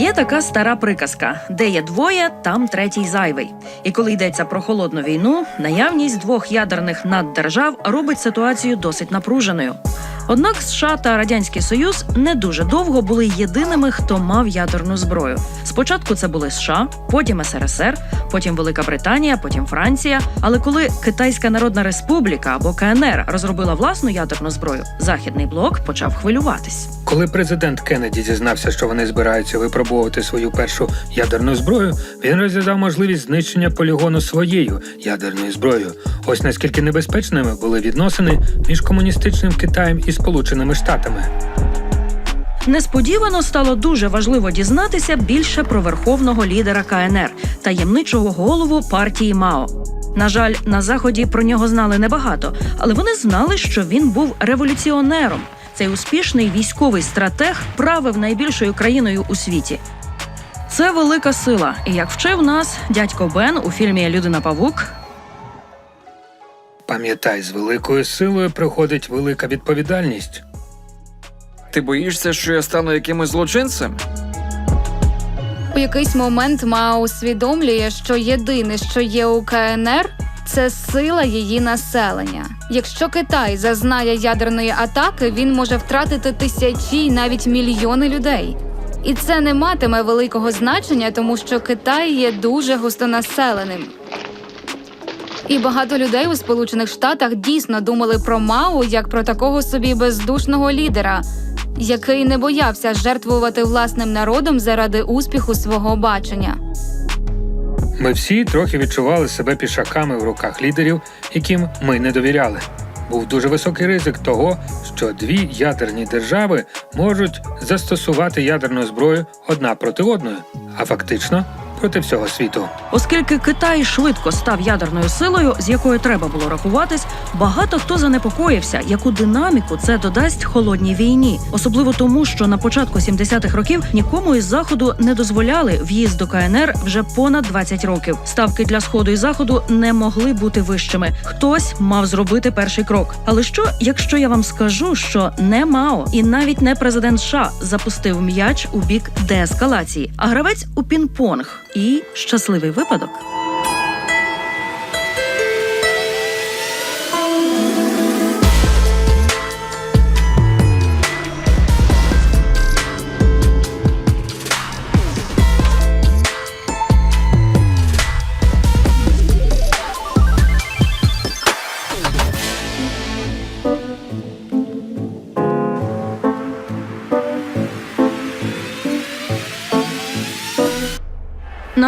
Є така стара приказка: де є двоє, там третій зайвий. І коли йдеться про холодну війну, наявність двох ядерних наддержав робить ситуацію досить напруженою. Однак США та Радянський Союз не дуже довго були єдиними, хто мав ядерну зброю. Спочатку це були США, потім СРСР, потім Велика Британія, потім Франція. Але коли Китайська Народна Республіка або КНР розробила власну ядерну зброю, західний блок почав хвилюватись. Коли президент Кеннеді дізнався, що вони збираються випробовувати свою першу ядерну зброю, він розглядав можливість знищення полігону своєю ядерною зброєю. Ось наскільки небезпечними були відносини між комуністичним Китаєм і Сполученими Штатами. Несподівано стало дуже важливо дізнатися більше про верховного лідера КНР, таємничого голову партії Мао. На жаль, на заході про нього знали небагато, але вони знали, що він був революціонером. Цей успішний військовий стратег правив найбільшою країною у світі. Це велика сила, і як вчив нас дядько Бен у фільмі Людина Павук, Пам'ятай, з великою силою приходить велика відповідальність. Ти боїшся, що я стану якимось злочинцем? У якийсь момент Мао усвідомлює, що єдине, що є у КНР, це сила її населення. Якщо Китай зазнає ядерної атаки, він може втратити тисячі навіть мільйони людей. І це не матиме великого значення, тому що Китай є дуже густонаселеним. І багато людей у Сполучених Штатах дійсно думали про Мао як про такого собі бездушного лідера, який не боявся жертвувати власним народом заради успіху свого бачення. Ми всі трохи відчували себе пішаками в руках лідерів, яким ми не довіряли. Був дуже високий ризик того, що дві ядерні держави можуть застосувати ядерну зброю одна проти одної, а фактично проти всього світу. Оскільки Китай швидко став ядерною силою, з якою треба було рахуватись, багато хто занепокоївся, яку динаміку це додасть холодній війні, особливо тому, що на початку 70-х років нікому із заходу не дозволяли в'їзд до КНР вже понад 20 років. Ставки для сходу і заходу не могли бути вищими. Хтось мав зробити перший крок. Але що, якщо я вам скажу, що не Мао і навіть не президент США запустив м'яч у бік деескалації, а гравець у пінг-понг і щасливий випадок.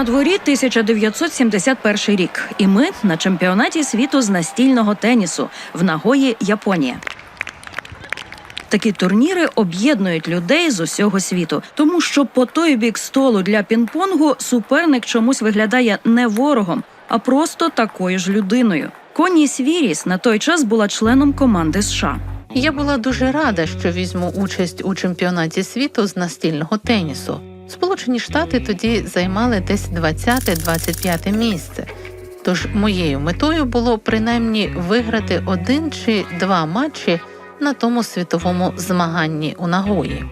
На дворі 1971 рік, і ми на чемпіонаті світу з настільного тенісу в Нагої, Японія. Такі турніри об'єднують людей з усього світу, тому що по той бік столу для пінг-понгу суперник чомусь виглядає не ворогом, а просто такою ж людиною. Коні Свіріс на той час була членом команди США. Я була дуже рада, що візьму участь у чемпіонаті світу з настільного тенісу. Сполучені Штати тоді займали десь 20-25 місце. Тож моєю метою було принаймні виграти один чи два матчі на тому світовому змаганні у Нагої.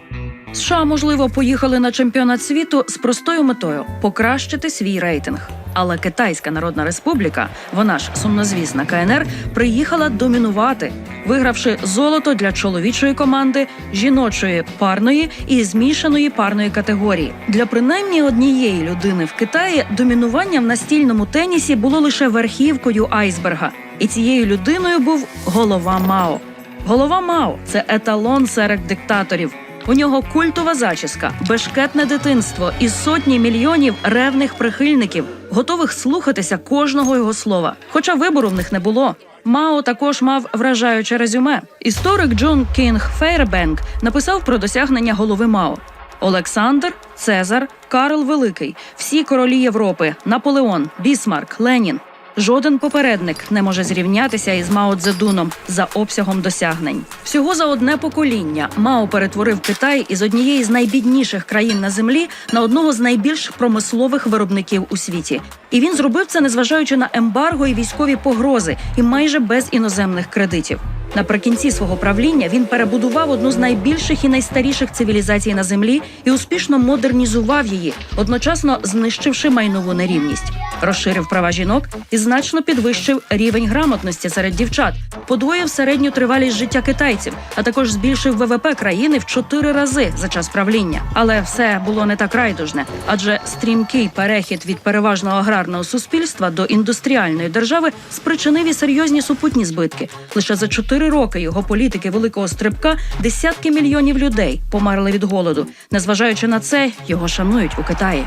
США, можливо, поїхали на чемпіонат світу з простою метою покращити свій рейтинг. Але Китайська Народна Республіка, вона ж сумнозвісна КНР, приїхала домінувати, вигравши золото для чоловічої команди, жіночої парної і змішаної парної категорії. Для принаймні однієї людини в Китаї домінування в настільному тенісі було лише верхівкою айсберга, і цією людиною був голова Мао. Голова Мао це еталон серед диктаторів. У нього культова зачіска, бешкетне дитинство і сотні мільйонів ревних прихильників, готових слухатися кожного його слова. Хоча вибору в них не було. Мао також мав вражаюче резюме. Історик Джон Кінг Фейрбенк написав про досягнення голови Мао. Олександр, Цезар, Карл Великий, всі королі Європи, Наполеон, Бісмарк, Ленін. Жоден попередник не може зрівнятися із Мао Цзедуном за обсягом досягнень. Всього за одне покоління Мао перетворив Китай із однієї з найбідніших країн на землі на одного з найбільш промислових виробників у світі. І він зробив це незважаючи на ембарго і військові погрози, і майже без іноземних кредитів. Наприкінці свого правління він перебудував одну з найбільших і найстаріших цивілізацій на землі і успішно модернізував її, одночасно знищивши майнову нерівність, розширив права жінок і значно підвищив рівень грамотності серед дівчат, подвоїв середню тривалість життя китайців, а також збільшив ВВП країни в чотири рази за час правління. Але все було не так райдужне, адже стрімкий перехід від переважно аграрного суспільства до індустріальної держави спричинив і серйозні супутні збитки. Лише за чотири роки його політики великого стрибка десятки мільйонів людей померли від голоду. Незважаючи на це, його шанують у Китаї.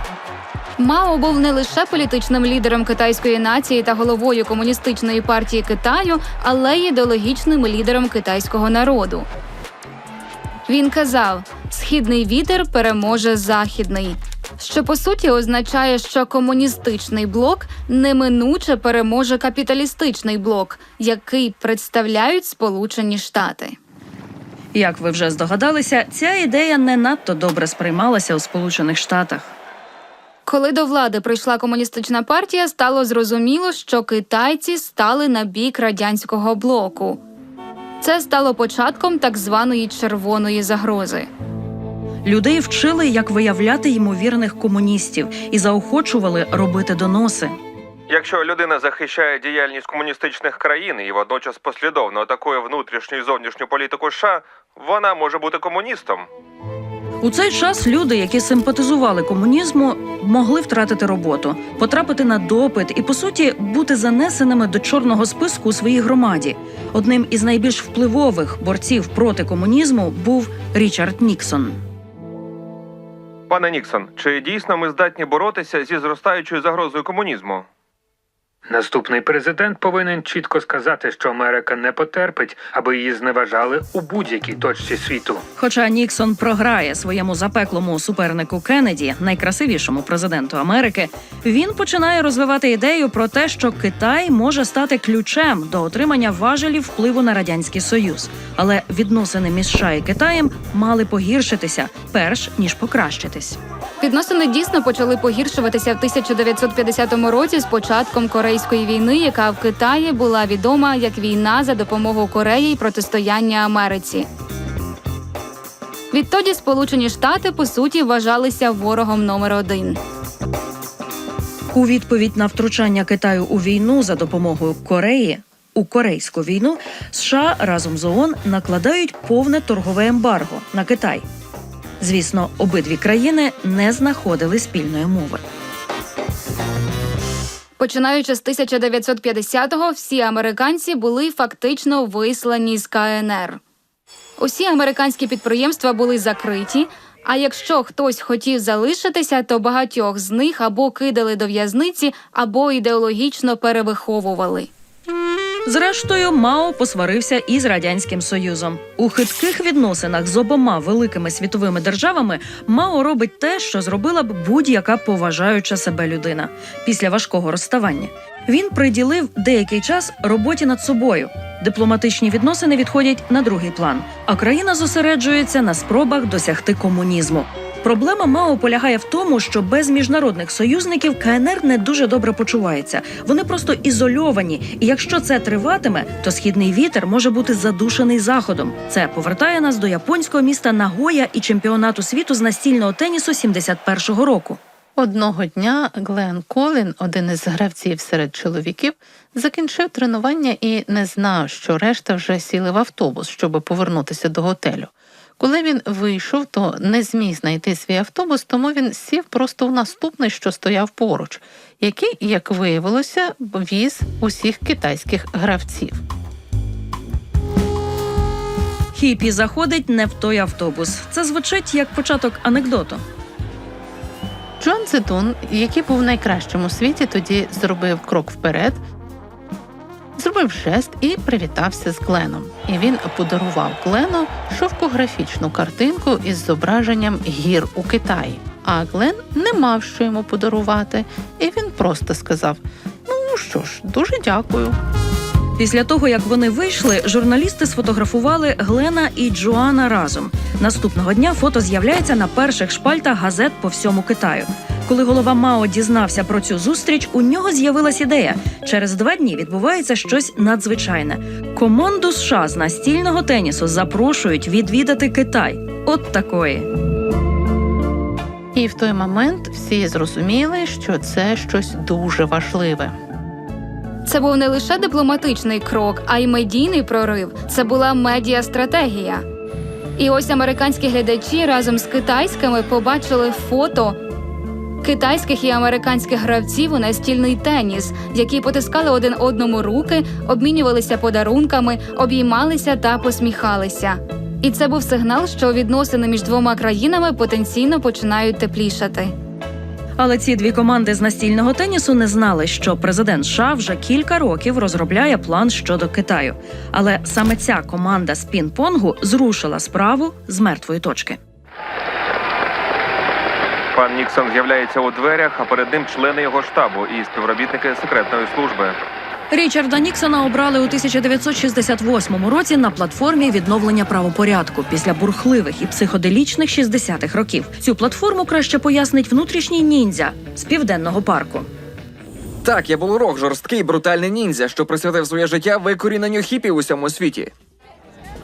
Мао був не лише політичним лідером китайської нації та головою комуністичної партії Китаю, але й ідеологічним лідером китайського народу. Він казав: східний вітер переможе західний. Що по суті означає, що комуністичний блок неминуче переможе капіталістичний блок, який представляють Сполучені Штати. Як ви вже здогадалися, ця ідея не надто добре сприймалася у Сполучених Штатах. Коли до влади прийшла комуністична партія, стало зрозуміло, що китайці стали на бік радянського блоку. Це стало початком так званої червоної загрози. Людей вчили, як виявляти ймовірних комуністів, і заохочували робити доноси. Якщо людина захищає діяльність комуністичних країн і водночас послідовно атакує внутрішню і зовнішню політику США, вона може бути комуністом. У цей час люди, які симпатизували комунізму, могли втратити роботу, потрапити на допит і, по суті, бути занесеними до чорного списку у своїй громаді. Одним із найбільш впливових борців проти комунізму був Річард Ніксон. Пане Ніксон, чи дійсно ми здатні боротися зі зростаючою загрозою комунізму? Наступний президент повинен чітко сказати, що Америка не потерпить, аби її зневажали у будь-якій точці світу. Хоча Ніксон програє своєму запеклому супернику Кеннеді, найкрасивішому президенту Америки, він починає розвивати ідею про те, що Китай може стати ключем до отримання важелів впливу на радянський союз. Але відносини між США і Китаєм мали погіршитися перш ніж покращитись. Відносини дійсно почали погіршуватися в 1950 році з початком Корейської війни, яка в Китаї була відома як війна за допомогою Кореї й протистояння Америці. Відтоді Сполучені Штати по суті вважалися ворогом номер один. У відповідь на втручання Китаю у війну за допомогою Кореї. У корейську війну США разом з ООН накладають повне торгове ембарго на Китай. Звісно, обидві країни не знаходили спільної мови. Починаючи з 1950-го, всі американці були фактично вислані з КНР. Усі американські підприємства були закриті. А якщо хтось хотів залишитися, то багатьох з них або кидали до в'язниці, або ідеологічно перевиховували. Зрештою, Мао посварився із радянським союзом. У хитких відносинах з обома великими світовими державами Мао робить те, що зробила б будь-яка поважаюча себе людина після важкого розставання. Він приділив деякий час роботі над собою. Дипломатичні відносини відходять на другий план, а країна зосереджується на спробах досягти комунізму. Проблема Мао полягає в тому, що без міжнародних союзників КНР не дуже добре почувається. Вони просто ізольовані, і якщо це триватиме, то східний вітер може бути задушений заходом. Це повертає нас до японського міста Нагоя і чемпіонату світу з настільного тенісу 71-го року. Одного дня Глен Колін, один із гравців серед чоловіків, закінчив тренування і не знав, що решта вже сіли в автобус, щоб повернутися до готелю. Коли він вийшов, то не зміг знайти свій автобус, тому він сів просто в наступний, що стояв поруч, який, як виявилося, віз усіх китайських гравців. Хіпі заходить не в той автобус. Це звучить як початок анекдоту. Джон Цедун, який був найкращим у світі, тоді зробив крок вперед, зробив жест і привітався з Гленом. І він подарував Глену шовкографічну картинку із зображенням гір у Китаї. А Глен не мав що йому подарувати, і він просто сказав: Ну що ж, дуже дякую. Після того, як вони вийшли, журналісти сфотографували Глена і Джоана разом. Наступного дня фото з'являється на перших шпальтах газет по всьому Китаю. Коли голова Мао дізнався про цю зустріч, у нього з'явилась ідея. Через два дні відбувається щось надзвичайне. Команду США з настільного тенісу запрошують відвідати Китай. От такої. І в той момент всі зрозуміли, що це щось дуже важливе. Це був не лише дипломатичний крок, а й медійний прорив. Це була медіастратегія. І ось американські глядачі разом з китайськими побачили фото китайських і американських гравців у настільний теніс, які потискали один одному руки, обмінювалися подарунками, обіймалися та посміхалися. І це був сигнал, що відносини між двома країнами потенційно починають теплішати. Але ці дві команди з настільного тенісу не знали, що президент США вже кілька років розробляє план щодо Китаю. Але саме ця команда з пін-понгу зрушила справу з мертвої точки. Пан Ніксон з'являється у дверях, а перед ним члени його штабу і співробітники секретної служби. Річарда Ніксона обрали у 1968 році на платформі відновлення правопорядку після бурхливих і психоделічних 60-х років. Цю платформу краще пояснить внутрішній ніндзя з південного парку. Так, я був урок жорсткий, брутальний ніндзя, що присвятив своє життя викоріненню хіпі у всьому світі.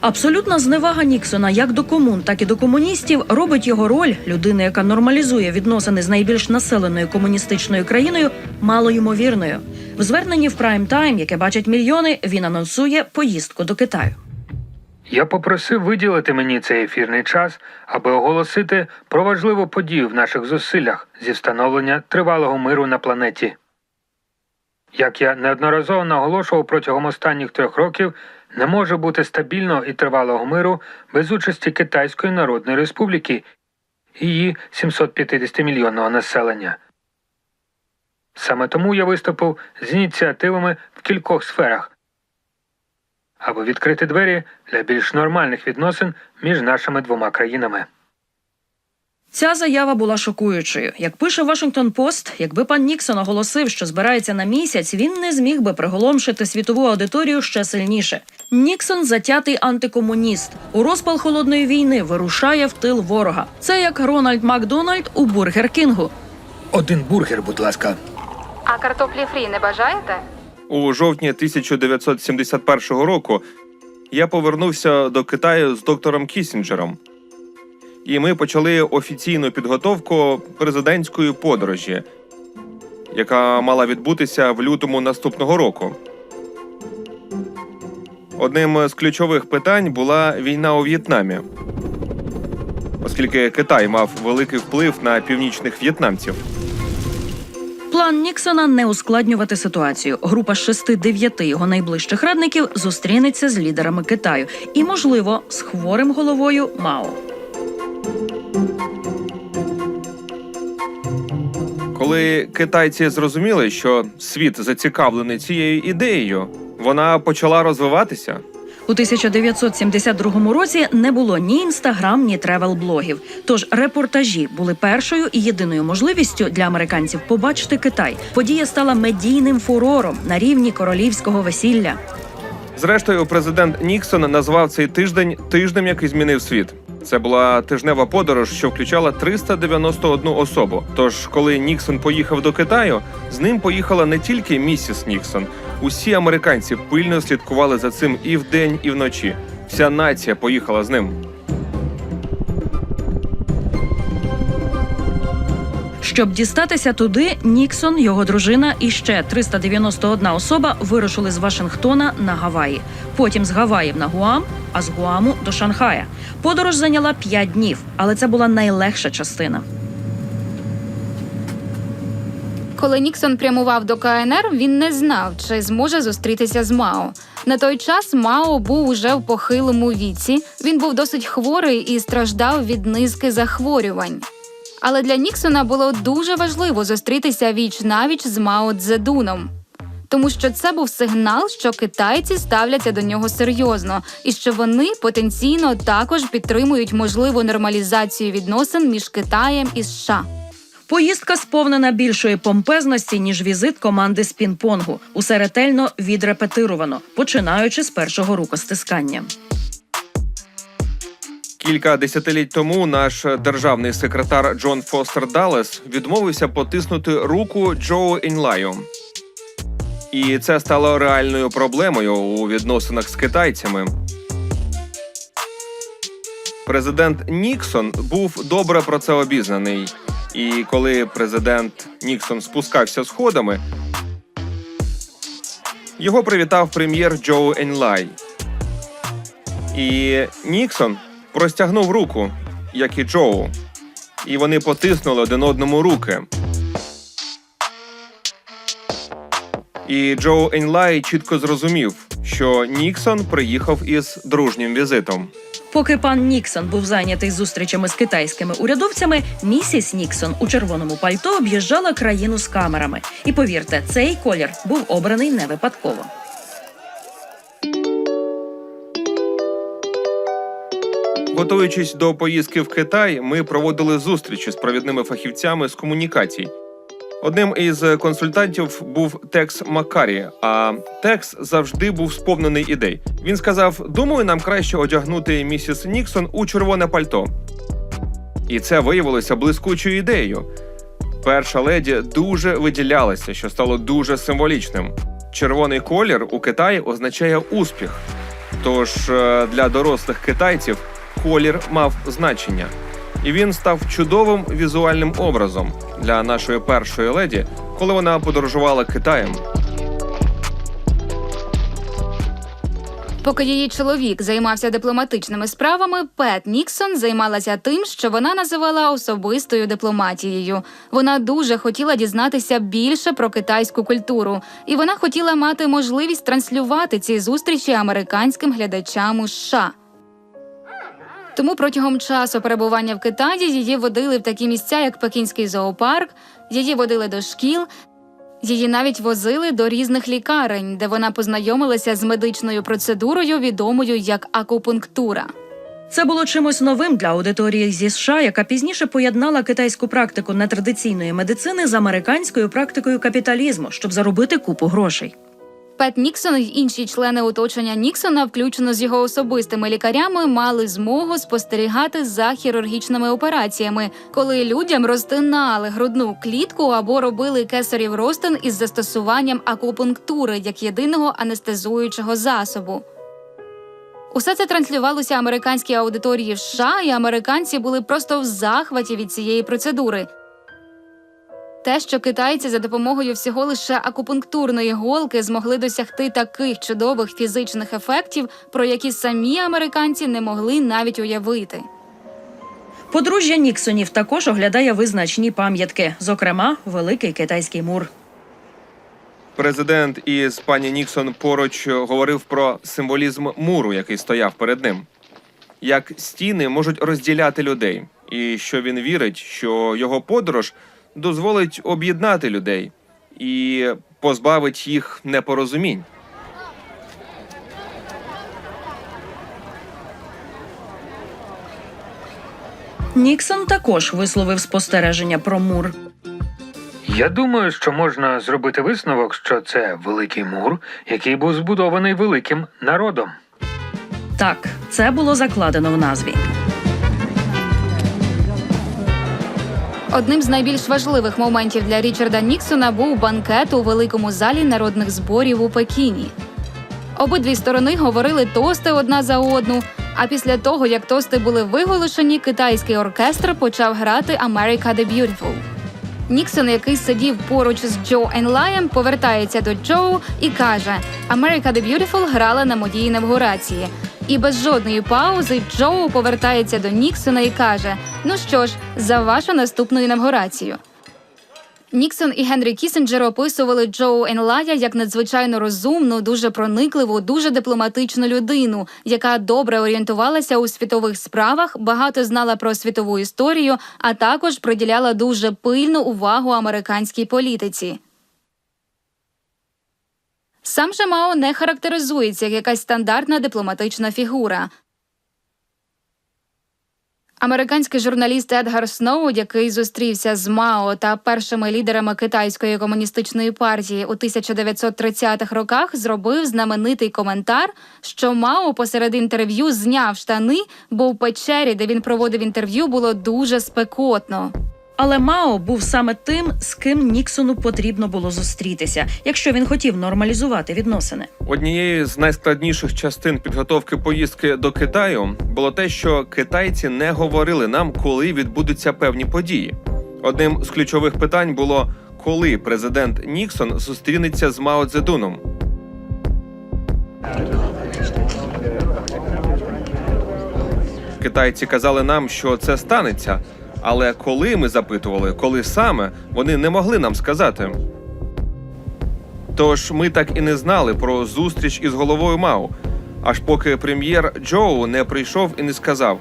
Абсолютна зневага Ніксона як до комун, так і до комуністів робить його роль людини, яка нормалізує відносини з найбільш населеною комуністичною країною, малоймовірною. В зверненні в прайм тайм, яке бачать мільйони, він анонсує поїздку до Китаю. Я попросив виділити мені цей ефірний час, аби оголосити про важливу подію в наших зусиллях зі встановлення тривалого миру на планеті. Як я неодноразово наголошував протягом останніх трьох років, не може бути стабільного і тривалого миру без участі Китайської Народної Республіки і її 750-мільйонного населення. Саме тому я виступив з ініціативами в кількох сферах, аби відкрити двері для більш нормальних відносин між нашими двома країнами. Ця заява була шокуючою. Як пише Вашингтон Пост, якби пан Ніксон оголосив, що збирається на місяць, він не зміг би приголомшити світову аудиторію ще сильніше. Ніксон затятий антикомуніст. У розпал холодної війни вирушає в тил ворога. Це як Рональд Макдональд у Бургер Кінгу. Один бургер, будь ласка. А картоплі фрі не бажаєте? У жовтні 1971 року я повернувся до Китаю з доктором Кісінджером. І ми почали офіційну підготовку президентської подорожі, яка мала відбутися в лютому наступного року. Одним з ключових питань була війна у В'єтнамі, оскільки Китай мав великий вплив на північних в'єтнамців. План Ніксона не ускладнювати ситуацію. Група шести-дев'яти його найближчих радників зустрінеться з лідерами Китаю і, можливо, з хворим головою Мао. Коли китайці зрозуміли, що світ зацікавлений цією ідеєю, вона почала розвиватися. У 1972 році не було ні інстаграм, ні тревел-блогів. Тож репортажі були першою і єдиною можливістю для американців побачити Китай. Подія стала медійним фурором на рівні королівського весілля. Зрештою, президент Ніксон назвав цей тиждень тижнем, який змінив світ. Це була тижнева подорож, що включала 391 особу. Тож, коли Ніксон поїхав до Китаю, з ним поїхала не тільки місіс Ніксон. Усі американці пильно слідкували за цим і вдень, і вночі. Вся нація поїхала з ним. Щоб дістатися туди, Ніксон, його дружина і ще 391 особа вирушили з Вашингтона на Гаваї. Потім з Гаваїв на Гуам, а з Гуаму до Шанхая. Подорож зайняла 5 днів, але це була найлегша частина. Коли Ніксон прямував до КНР, він не знав, чи зможе зустрітися з Мао. На той час Мао був уже в похилому віці. Він був досить хворий і страждав від низки захворювань. Але для Ніксона було дуже важливо зустрітися віч навіч з Мао Цзедуном. Тому що це був сигнал, що китайці ставляться до нього серйозно, і що вони потенційно також підтримують можливу нормалізацію відносин між Китаєм і США. Поїздка сповнена більшої помпезності, ніж візит команди з пінг-понгу. Усе ретельно відрепетировано, починаючи з першого рукостискання. Кілька десятиліть тому наш державний секретар Джон Фостер Даллес відмовився потиснути руку Джоу Інлаю. І це стало реальною проблемою у відносинах з китайцями. Президент Ніксон був добре про це обізнаний. І коли президент Ніксон спускався сходами, його привітав прем'єр Джоу Енлай. І Ніксон простягнув руку, як і Джоу, і вони потиснули один одному руки. І Джоу Енлай чітко зрозумів, що Ніксон приїхав із дружнім візитом. Поки пан Ніксон був зайнятий зустрічами з китайськими урядовцями, місіс Ніксон у червоному пальто об'їжджала країну з камерами. І повірте, цей колір був обраний не випадково. Готуючись до поїздки в Китай, ми проводили зустрічі з провідними фахівцями з комунікацій. Одним із консультантів був Текс Макарі, а Текс завжди був сповнений ідей. Він сказав: Думаю, нам краще одягнути місіс Ніксон у червоне пальто. І це виявилося блискучою ідеєю. Перша леді дуже виділялася, що стало дуже символічним. Червоний колір у Китаї означає успіх. Тож е, для дорослих китайців колір мав значення, і він став чудовим візуальним образом для нашої першої леді, коли вона подорожувала Китаєм. Поки її чоловік займався дипломатичними справами, Пет Ніксон займалася тим, що вона називала особистою дипломатією. Вона дуже хотіла дізнатися більше про китайську культуру, і вона хотіла мати можливість транслювати ці зустрічі американським глядачам у США. Тому протягом часу перебування в Китаї її водили в такі місця, як Пекінський зоопарк, її водили до шкіл, Її навіть возили до різних лікарень, де вона познайомилася з медичною процедурою, відомою як акупунктура. Це було чимось новим для аудиторії зі США, яка пізніше поєднала китайську практику нетрадиційної медицини з американською практикою капіталізму, щоб заробити купу грошей. Пет Ніксон і інші члени оточення Ніксона, включно з його особистими лікарями, мали змогу спостерігати за хірургічними операціями, коли людям розтинали грудну клітку або робили кесарів розтин із застосуванням акупунктури як єдиного анестезуючого засобу. Усе це транслювалося американській аудиторії в США, і американці були просто в захваті від цієї процедури. Те, що китайці за допомогою всього лише акупунктурної голки змогли досягти таких чудових фізичних ефектів, про які самі американці не могли навіть уявити. Подружжя Ніксонів також оглядає визначні пам'ятки, зокрема, великий китайський мур. Президент із пані Ніксон поруч говорив про символізм муру, який стояв перед ним. Як стіни можуть розділяти людей, і що він вірить, що його подорож дозволить об'єднати людей і позбавить їх непорозумінь. Ніксон також висловив спостереження про мур. Я думаю, що можна зробити висновок, що це великий мур, який був збудований великим народом. Так, це було закладено в назві. Одним з найбільш важливих моментів для Річарда Ніксона був банкет у великому залі народних зборів у Пекіні. Обидві сторони говорили тости одна за одну. А після того, як тости були виголошені, китайський оркестр почав грати «America the Beautiful». Ніксон, який сидів поруч з Джо Енлаєм, повертається до Джо і каже: «America the Beautiful грала на моїй інавгурації. І без жодної паузи Джо повертається до Ніксона і каже: Ну що ж, за вашу наступну інавгурацію. Ніксон і Генрі Кісінджер описували Джоу Енлая як надзвичайно розумну, дуже проникливу, дуже дипломатичну людину, яка добре орієнтувалася у світових справах, багато знала про світову історію, а також приділяла дуже пильну увагу американській політиці. Сам же Мао не характеризується як якась стандартна дипломатична фігура. Американський журналіст Едгар Сноу, який зустрівся з Мао та першими лідерами китайської комуністичної партії у 1930-х роках, зробив знаменитий коментар, що Мао посеред інтерв'ю зняв штани, бо в печері, де він проводив інтерв'ю, було дуже спекотно. Але Мао був саме тим, з ким Ніксону потрібно було зустрітися, якщо він хотів нормалізувати відносини. Однією з найскладніших частин підготовки поїздки до Китаю було те, що китайці не говорили нам, коли відбудуться певні події. Одним з ключових питань було, коли президент Ніксон зустрінеться з Мао Цзедуном. Китайці казали нам, що це станеться. Але коли ми запитували, коли саме, вони не могли нам сказати. Тож ми так і не знали про зустріч із головою Мау, аж поки прем'єр Джоу не прийшов і не сказав: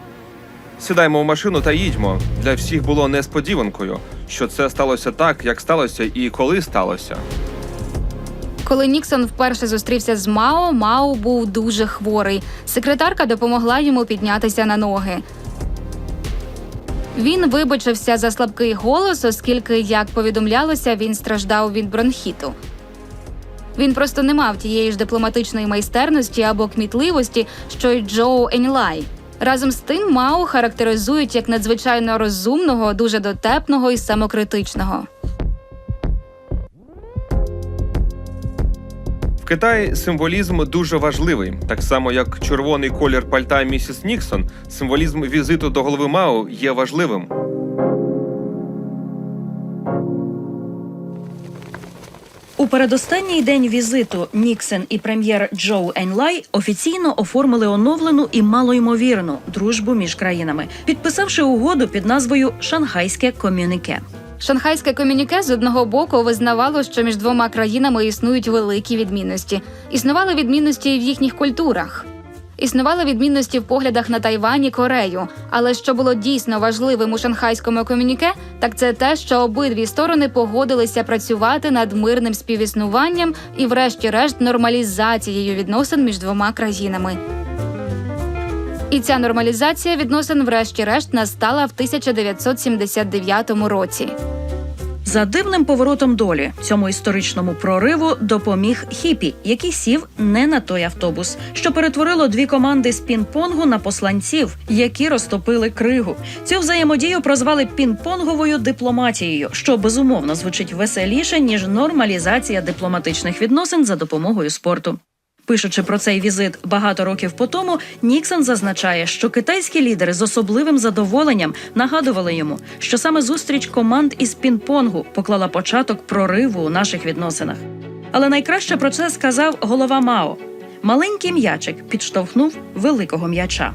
Сідаймо в машину та їдьмо. Для всіх було несподіванкою, що це сталося так, як сталося, і коли сталося. Коли Ніксон вперше зустрівся з Мао, Мао був дуже хворий. Секретарка допомогла йому піднятися на ноги. Він вибачився за слабкий голос, оскільки, як повідомлялося, він страждав від бронхіту. Він просто не мав тієї ж дипломатичної майстерності або кмітливості, що й Джоу Еньлай. Разом з тим, Мао характеризують як надзвичайно розумного, дуже дотепного і самокритичного. Китаї символізм дуже важливий, так само як червоний колір пальта місіс Ніксон. Символізм візиту до голови Мао є важливим. У передостанній день візиту Ніксен і прем'єр Джоу Енлай офіційно оформили оновлену і малоймовірну дружбу між країнами, підписавши угоду під назвою Шанхайське комюніке. Шанхайське комюніке з одного боку визнавало, що між двома країнами існують великі відмінності. Існували відмінності і в їхніх культурах. Існували відмінності в поглядах на Тайвань і Корею. Але що було дійсно важливим у шанхайському комюніке, так це те, що обидві сторони погодилися працювати над мирним співіснуванням і, врешті-решт, нормалізацією відносин між двома країнами. І ця нормалізація відносин, врешті-решт, настала в 1979 році. За дивним поворотом долі цьому історичному прориву допоміг хіпі, який сів не на той автобус, що перетворило дві команди з пін-понгу на посланців, які розтопили кригу. Цю взаємодію прозвали пін-понговою дипломатією, що безумовно звучить веселіше ніж нормалізація дипломатичних відносин за допомогою спорту. Пишучи про цей візит багато років по тому, Ніксон зазначає, що китайські лідери з особливим задоволенням нагадували йому, що саме зустріч команд із пін-понгу поклала початок прориву у наших відносинах. Але найкраще про це сказав голова Мао. Маленький м'ячик підштовхнув великого м'яча.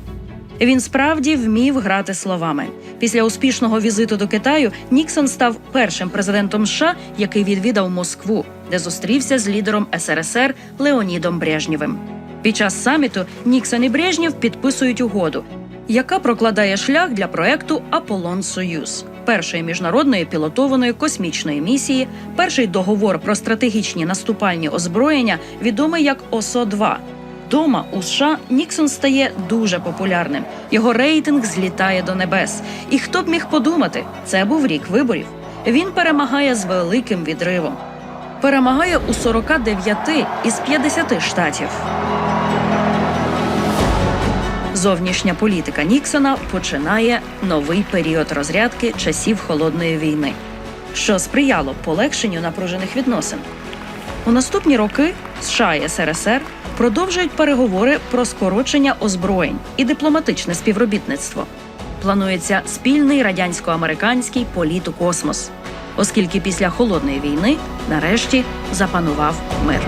Він справді вмів грати словами. Після успішного візиту до Китаю Ніксон став першим президентом США, який відвідав Москву, де зустрівся з лідером СРСР Леонідом Брежнєвим. Під час саміту Ніксон і Брежнєв підписують угоду, яка прокладає шлях для проекту Аполлон Союз, першої міжнародної пілотованої космічної місії, перший договор про стратегічні наступальні озброєння, відомий як ОСО 2 Дома у США Ніксон стає дуже популярним. Його рейтинг злітає до небес. І хто б міг подумати, це був рік виборів. Він перемагає з великим відривом. Перемагає у 49 із 50 штатів. Зовнішня політика Ніксона починає новий період розрядки часів холодної війни, що сприяло полегшенню напружених відносин. У наступні роки США і СРСР продовжують переговори про скорочення озброєнь і дипломатичне співробітництво. Планується спільний радянсько-американський політ у космос, оскільки після холодної війни нарешті запанував мир.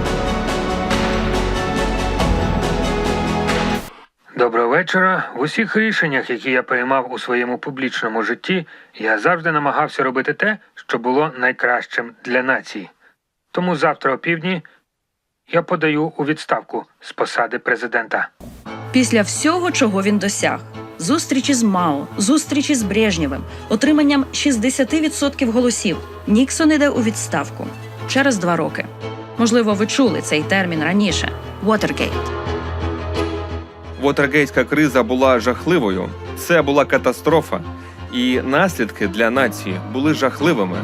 Доброго вечора. В усіх рішеннях, які я приймав у своєму публічному житті, я завжди намагався робити те, що було найкращим для нації. Тому завтра о півдні я подаю у відставку з посади президента. Після всього, чого він досяг. Зустрічі з Мао, зустрічі з Брежнєвим, отриманням 60% голосів. Ніксон іде у відставку через два роки. Можливо, ви чули цей термін раніше. Watergate. Вотергейтська криза була жахливою. Це була катастрофа, і наслідки для нації були жахливими.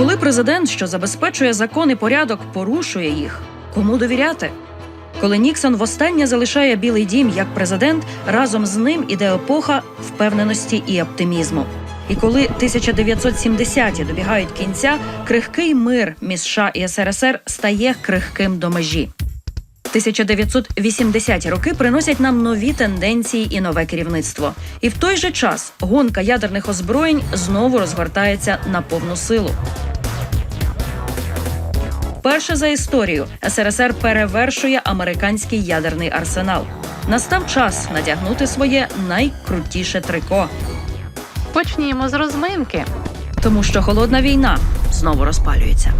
Коли президент, що забезпечує закон і порядок, порушує їх, кому довіряти? Коли Ніксон востаннє залишає Білий дім як президент, разом з ним іде епоха впевненості і оптимізму. І коли 1970-ті добігають кінця, крихкий мир між США і СРСР стає крихким до межі. 1980-ті роки приносять нам нові тенденції і нове керівництво. І в той же час гонка ядерних озброєнь знову розгортається на повну силу. Перше за історію СРСР перевершує американський ядерний арсенал. Настав час надягнути своє найкрутіше трико, Почнімо з розминки. тому що холодна війна знову розпалюється.